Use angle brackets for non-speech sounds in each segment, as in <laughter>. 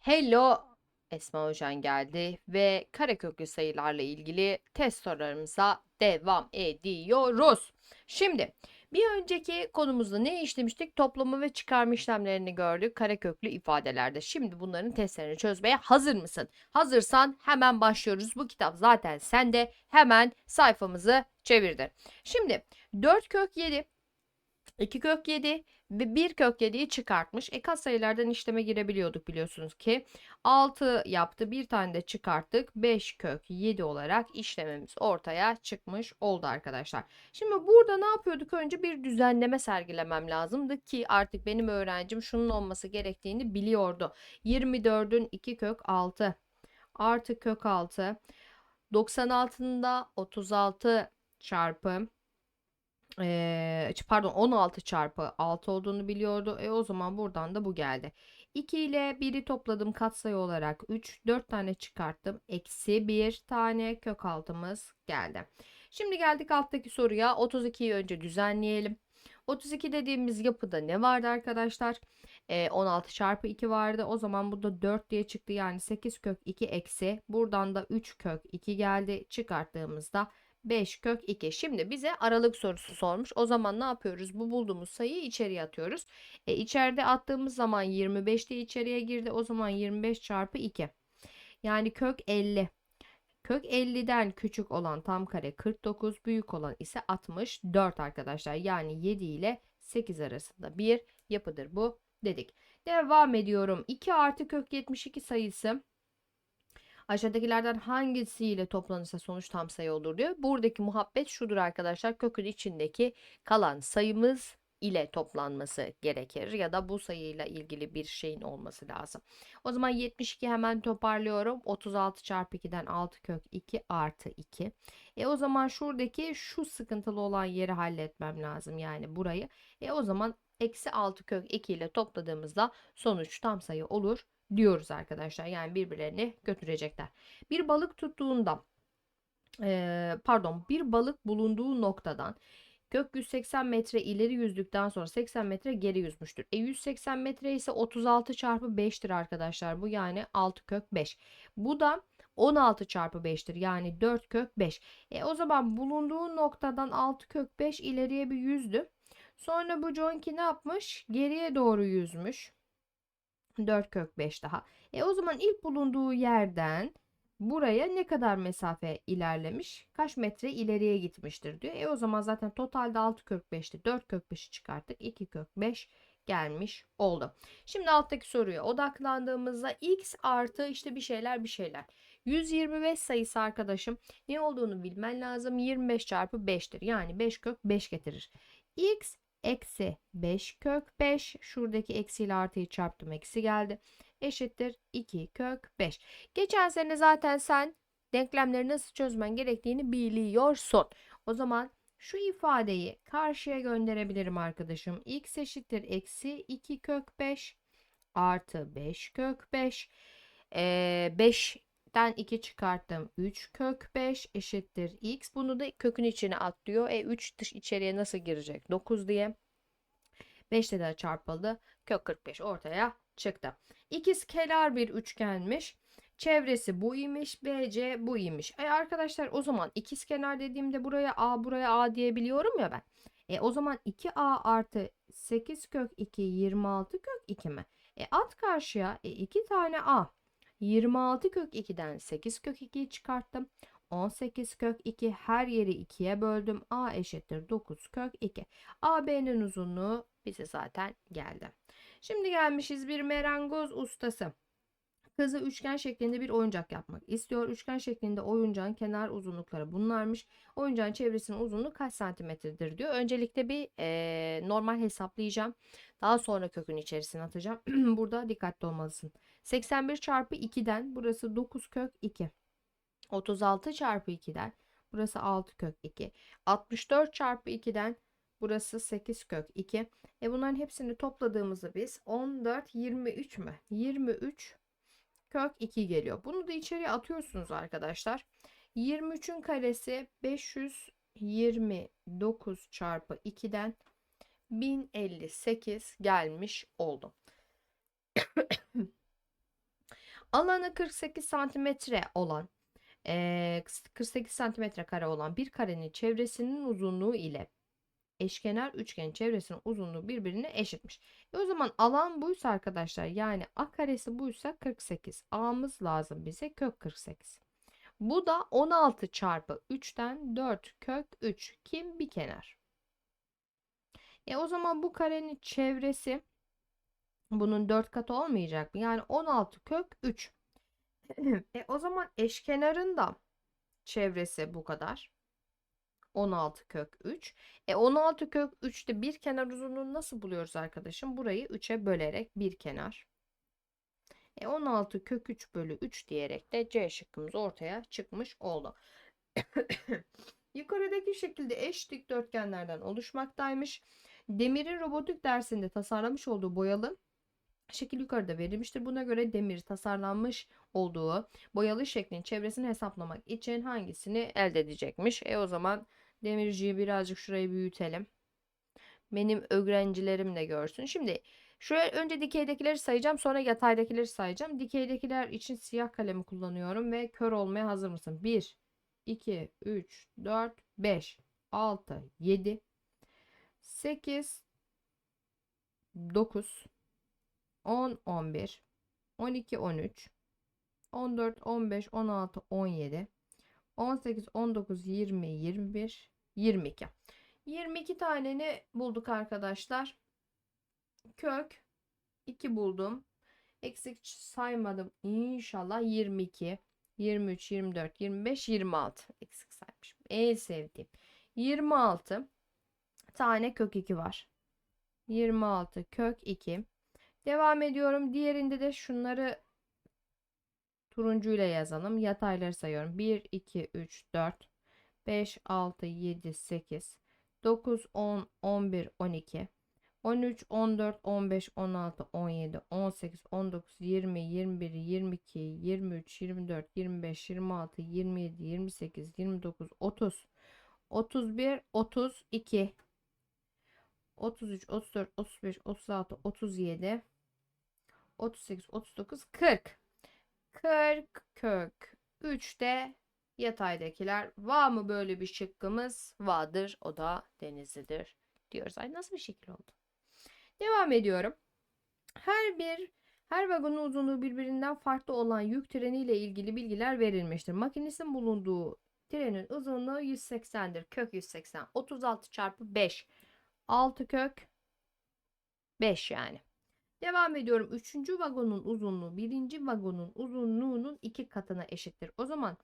Hello, Esma Hocan geldi ve kareköklü sayılarla ilgili test sorularımıza devam ediyoruz. Şimdi bir önceki konumuzda ne işlemiştik? Toplama ve çıkarma işlemlerini gördük kareköklü ifadelerde. Şimdi bunların testlerini çözmeye hazır mısın? Hazırsan hemen başlıyoruz. Bu kitap zaten sende. Hemen sayfamızı çevirdi. Şimdi 4 kök 7 2 kök 7 ve 1 kök 7'yi çıkartmış. E sayılardan işleme girebiliyorduk biliyorsunuz ki. 6 yaptı. Bir tane de çıkarttık. 5 kök 7 olarak işlememiz ortaya çıkmış oldu arkadaşlar. Şimdi burada ne yapıyorduk? Önce bir düzenleme sergilemem lazımdı ki artık benim öğrencim şunun olması gerektiğini biliyordu. 24'ün 2 kök 6 artı kök 6 96'ın da 36 çarpı Eee, pardon 16 çarpı 6 olduğunu biliyordu. E o zaman buradan da bu geldi. 2 ile 1'i topladım katsayı olarak 3. 4 tane çıkarttım. Eksi 1 tane kök altımız geldi. Şimdi geldik alttaki soruya. 32'yi önce düzenleyelim. 32 dediğimiz yapıda ne vardı arkadaşlar? E, 16 çarpı 2 vardı. O zaman burada 4 diye çıktı. Yani 8 kök 2 eksi. Buradan da 3 kök 2 geldi. Çıkarttığımızda 5 kök 2. Şimdi bize aralık sorusu sormuş. O zaman ne yapıyoruz? Bu bulduğumuz sayıyı içeriye atıyoruz. E, içeride attığımız zaman 25 de içeriye girdi. O zaman 25 çarpı 2. Yani kök 50. Kök 50'den küçük olan tam kare 49, büyük olan ise 64 arkadaşlar. Yani 7 ile 8 arasında bir yapıdır bu dedik. Devam ediyorum. 2 artı kök 72 sayısı Aşağıdakilerden hangisiyle toplanırsa sonuç tam sayı olur diyor. Buradaki muhabbet şudur arkadaşlar. Kökün içindeki kalan sayımız ile toplanması gerekir ya da bu sayıyla ilgili bir şeyin olması lazım. O zaman 72 hemen toparlıyorum. 36 çarpı 2'den 6 kök 2 artı 2. E o zaman şuradaki şu sıkıntılı olan yeri halletmem lazım yani burayı. E o zaman eksi 6 kök 2 ile topladığımızda sonuç tam sayı olur diyoruz arkadaşlar. Yani birbirlerini götürecekler. Bir balık tuttuğunda e, pardon bir balık bulunduğu noktadan kök 180 metre ileri yüzdükten sonra 80 metre geri yüzmüştür. E 180 metre ise 36 çarpı 5'tir arkadaşlar. Bu yani 6 kök 5. Bu da 16 çarpı 5'tir. Yani 4 kök 5. E o zaman bulunduğu noktadan 6 kök 5 ileriye bir yüzdü. Sonra bu Jonki ne yapmış? Geriye doğru yüzmüş. 4 kök 5 daha. E o zaman ilk bulunduğu yerden buraya ne kadar mesafe ilerlemiş? Kaç metre ileriye gitmiştir diyor. E o zaman zaten totalde 6 kök 5'ti. 4 kök 5'i çıkarttık. 2 kök 5 gelmiş oldu. Şimdi alttaki soruya odaklandığımızda x artı işte bir şeyler bir şeyler. 125 sayısı arkadaşım ne olduğunu bilmen lazım. 25 çarpı 5'tir. Yani 5 kök 5 getirir. x eksi 5 kök 5 şuradaki eksiyle artıyı çarptım eksi geldi. Eşittir 2 kök 5 geçen sene zaten sen denklemleri nasıl çözmen gerektiğini biliyorsun. O zaman şu ifadeyi karşıya gönderebilirim arkadaşım. X eşittir eksi 2 kök 5 artı 5 kök 5 ee, 5 Den 2 çıkarttım. 3 kök 5 eşittir x. Bunu da kökün içine at diyor. E 3 dış içeriye nasıl girecek? 9 diye. 5 ile de çarpıldı. Kök 45 ortaya çıktı. İkiz kenar bir üçgenmiş. Çevresi bu imiş. BC bu imiş. E arkadaşlar o zaman ikiz kenar dediğimde buraya A buraya A diyebiliyorum ya ben. E o zaman 2A artı 8 kök 2 26 kök 2 mi? E at karşıya e 2 tane A. 26 kök 2'den 8 kök 2'yi çıkarttım. 18 kök 2 her yeri 2'ye böldüm. A eşittir 9 kök 2. AB'nin uzunluğu bize zaten geldi. Şimdi gelmişiz bir merangoz ustası. Kızı üçgen şeklinde bir oyuncak yapmak istiyor. Üçgen şeklinde oyuncağın kenar uzunlukları bunlarmış. Oyuncağın çevresinin uzunluğu kaç santimetredir diyor. Öncelikle bir e, normal hesaplayacağım. Daha sonra kökün içerisine atacağım. <clears throat> Burada dikkatli olmalısın. 81 çarpı 2'den burası 9 kök 2. 36 çarpı 2'den burası 6 kök 2. 64 çarpı 2'den burası 8 kök 2. E bunların hepsini topladığımızda biz 14 23 mü? 23 kök 2 geliyor. Bunu da içeriye atıyorsunuz arkadaşlar. 23'ün karesi 529 çarpı 2'den 1058 gelmiş oldu. <coughs> alanı 48 santimetre olan eee, 48 santimetre kare olan bir karenin çevresinin uzunluğu ile eşkenar üçgenin çevresinin uzunluğu birbirine eşitmiş. E o zaman alan buysa arkadaşlar yani a karesi buysa 48. A'mız lazım bize kök 48. Bu da 16 çarpı 3'ten 4 kök 3. Kim? Bir kenar. E o zaman bu karenin çevresi bunun 4 katı olmayacak mı? Yani 16 kök 3. <clears throat> e o zaman eşkenarın da çevresi bu kadar. 16 kök 3. E 16 kök 3'te bir kenar uzunluğunu nasıl buluyoruz arkadaşım? Burayı 3'e bölerek bir kenar. E 16 kök 3 bölü 3 diyerek de C şıkkımız ortaya çıkmış oldu. <clears throat> Yukarıdaki şekilde eş dikdörtgenlerden oluşmaktaymış. Demir'in robotik dersinde tasarlamış olduğu boyalı şekil yukarıda verilmiştir. Buna göre demir tasarlanmış olduğu boyalı şeklin çevresini hesaplamak için hangisini elde edecekmiş? E o zaman demirciyi birazcık şurayı büyütelim. Benim öğrencilerim de görsün. Şimdi şöyle önce dikeydekileri sayacağım sonra yataydakileri sayacağım. Dikeydekiler için siyah kalemi kullanıyorum ve kör olmaya hazır mısın? 1, 2, 3, 4, 5, 6, 7, 8, 9, 10, 11, 12, 13, 14, 15, 16, 17, 18, 19, 20, 21, 22. 22 taneni bulduk arkadaşlar. Kök 2 buldum. Eksik saymadım. İnşallah 22, 23, 24, 25, 26. Eksik saymışım. En sevdiğim. 26 tane kök 2 var. 26 kök 2. Devam ediyorum. Diğerinde de şunları turuncuyla yazalım. Yatayları sayıyorum. 1, 2, 3, 4, 5, 6, 7, 8, 9, 10, 11, 12, 13, 14, 15, 16, 17, 18, 19, 20, 21, 22, 23, 24, 25, 26, 27, 28, 29, 30, 31, 32, 33, 34, 35, 36, 37, 38, 39, 40. 40 kök 3'te yataydakiler var mı böyle bir şıkkımız? Vardır. O da denizlidir diyoruz. Ay nasıl bir şekil oldu? Devam ediyorum. Her bir her vagonun uzunluğu birbirinden farklı olan yük treni ile ilgili bilgiler verilmiştir. Makinistin bulunduğu trenin uzunluğu 180'dir. Kök 180. 36 çarpı 5. 6 kök 5 yani. Devam ediyorum. Üçüncü vagonun uzunluğu birinci vagonun uzunluğunun iki katına eşittir. O zaman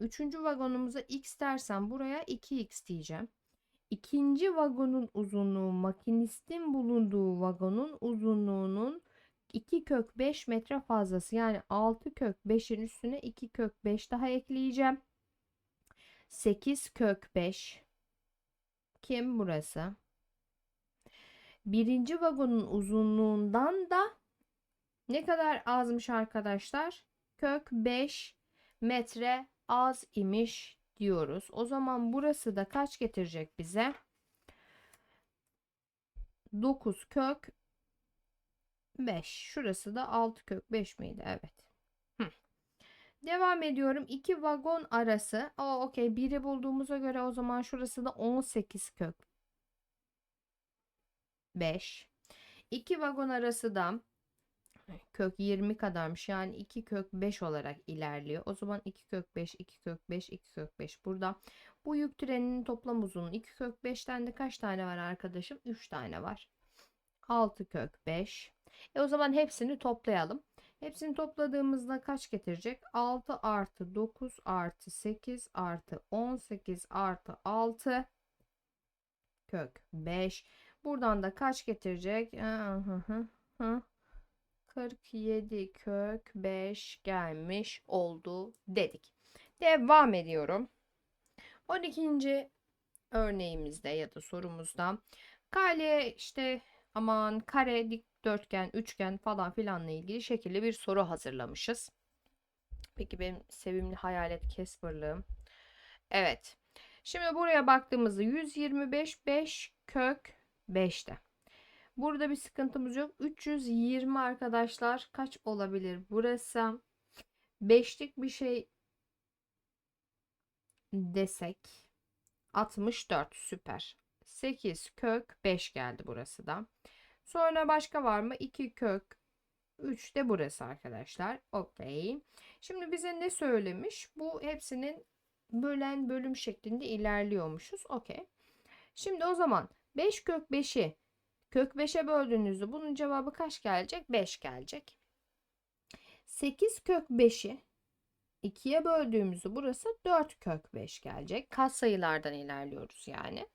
üçüncü vagonumuza x dersem buraya 2x diyeceğim. İkinci vagonun uzunluğu makinistin bulunduğu vagonun uzunluğunun 2 kök 5 metre fazlası. Yani 6 kök 5'in üstüne 2 kök 5 daha ekleyeceğim. 8 kök 5. Kim burası? Birinci vagonun uzunluğundan da ne kadar azmış arkadaşlar? Kök 5 metre az imiş diyoruz. O zaman burası da kaç getirecek bize? 9 kök 5. Şurası da 6 kök 5 miydi? Evet. Hı. Devam ediyorum. 2 vagon arası. Okey. Biri bulduğumuza göre o zaman şurası da 18 kök 5. 2 vagon arası da kök 20 kadarmış. Yani 2 kök 5 olarak ilerliyor. O zaman 2 kök 5, 2 kök 5, 2 kök 5 burada. Bu yük treninin toplam uzunluğu 2 kök 5'ten de kaç tane var arkadaşım? 3 tane var. 6 kök 5. E o zaman hepsini toplayalım. Hepsini topladığımızda kaç getirecek? 6 artı 9 artı 8 artı 18 artı 6 kök 5. Buradan da kaç getirecek? 47 kök 5 gelmiş oldu dedik. Devam ediyorum. 12. örneğimizde ya da sorumuzda kare işte aman kare dikdörtgen üçgen falan filanla ilgili şekilli bir soru hazırlamışız. Peki benim sevimli hayalet Casper'lığım. Evet. Şimdi buraya baktığımızda 125 5 kök 5'te. Burada bir sıkıntımız yok. 320 arkadaşlar kaç olabilir burası? beşlik bir şey desek 64 süper. 8 kök 5 geldi burası da. Sonra başka var mı? 2 kök 3 de burası arkadaşlar. Okey. Şimdi bize ne söylemiş? Bu hepsinin bölen bölüm şeklinde ilerliyormuşuz. Okey. Şimdi o zaman 5 kök 5'i kök 5'e böldüğünüzde bunun cevabı kaç gelecek? 5 gelecek. 8 kök 5'i 2'ye böldüğümüzde burası 4 kök 5 gelecek. Kat sayılardan ilerliyoruz yani.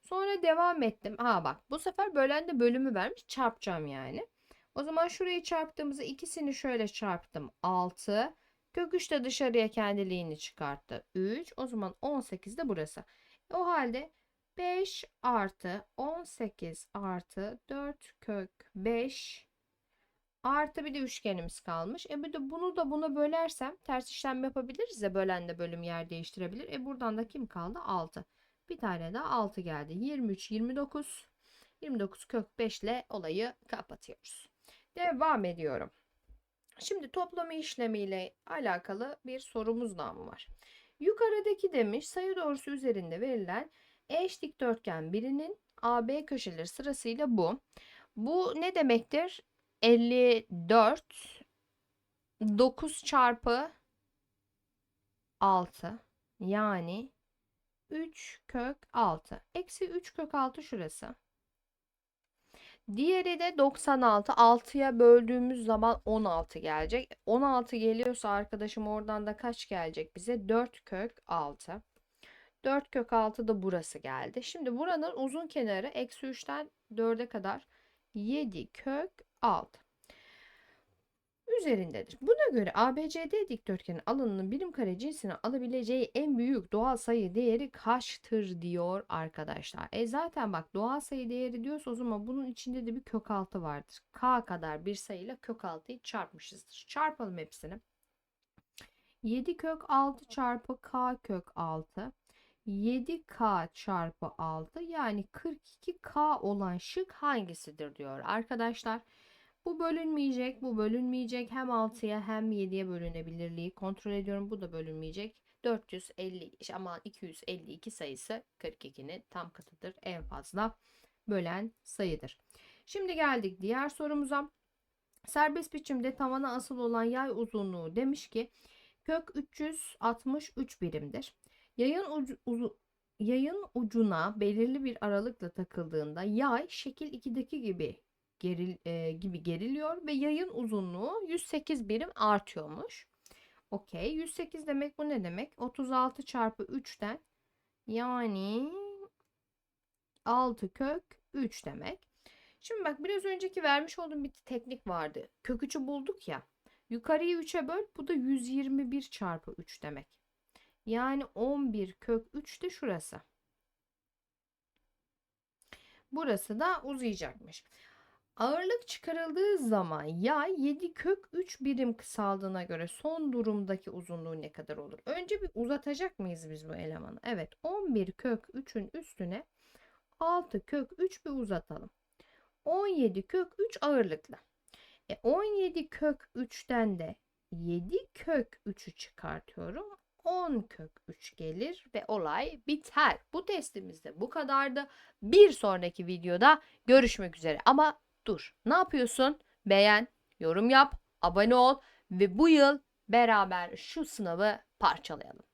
Sonra devam ettim. Ha bak bu sefer bölen de bölümü vermiş. Çarpacağım yani. O zaman şurayı çarptığımızda ikisini şöyle çarptım. 6. Kök 3 de dışarıya kendiliğini çıkarttı. 3. O zaman 18 de burası. O halde 5 artı 18 artı 4 kök 5 artı bir de üçgenimiz kalmış. E bir de bunu da buna bölersem ters işlem yapabiliriz ya bölen de bölüm yer değiştirebilir. E buradan da kim kaldı? 6. Bir tane daha 6 geldi. 23, 29. 29 kök 5 ile olayı kapatıyoruz. Devam ediyorum. Şimdi toplama işlemiyle alakalı bir sorumuz daha mı var? Yukarıdaki demiş sayı doğrusu üzerinde verilen eş dikdörtgen birinin AB köşeleri sırasıyla bu. Bu ne demektir? 54 9 çarpı 6 yani 3 kök 6. Eksi 3 kök 6 şurası. Diğeri de 96. 6'ya böldüğümüz zaman 16 gelecek. 16 geliyorsa arkadaşım oradan da kaç gelecek bize? 4 kök 6. 4 kök 6 da burası geldi. Şimdi buranın uzun kenarı eksi 3'ten 4'e kadar 7 kök 6 üzerindedir. Buna göre ABCD dikdörtgenin alanının birim kare cinsine alabileceği en büyük doğal sayı değeri kaçtır diyor arkadaşlar. E zaten bak doğal sayı değeri diyorsa o zaman bunun içinde de bir kök altı vardır. K kadar bir sayıyla kök altıyı çarpmışızdır. Çarpalım hepsini. 7 kök 6 çarpı K kök 6 7K çarpı 6 yani 42K olan şık hangisidir diyor arkadaşlar. Bu bölünmeyecek, bu bölünmeyecek. Hem 6'ya hem 7'ye bölünebilirliği kontrol ediyorum. Bu da bölünmeyecek. 450 ama 252 sayısı 42'nin tam katıdır. En fazla bölen sayıdır. Şimdi geldik diğer sorumuza. Serbest biçimde tavana asıl olan yay uzunluğu demiş ki kök 363 birimdir. Yayın ucu, uzu, yayın ucuna belirli bir aralıkla takıldığında yay şekil 2'deki gibi geril, e, gibi geriliyor ve yayın uzunluğu 108 birim artıyormuş. Okey. 108 demek bu ne demek? 36 çarpı 3'ten yani 6 kök 3 demek. Şimdi bak biraz önceki vermiş olduğum bir teknik vardı. Kök 3'ü bulduk ya. Yukarıyı 3'e böl. Bu da 121 çarpı 3 demek. Yani 11 kök 3 de şurası. Burası da uzayacakmış. Ağırlık çıkarıldığı zaman yay 7 kök 3 birim kısaldığına göre son durumdaki uzunluğu ne kadar olur? Önce bir uzatacak mıyız biz bu elemanı? Evet 11 kök 3'ün üstüne 6 kök 3 bir uzatalım. 17 kök 3 ağırlıkla. E 17 kök 3'ten de 7 kök 3'ü çıkartıyorum. 10 kök 3 gelir ve olay biter. Bu testimizde bu kadardı. Bir sonraki videoda görüşmek üzere. Ama dur. Ne yapıyorsun? Beğen, yorum yap, abone ol ve bu yıl beraber şu sınavı parçalayalım.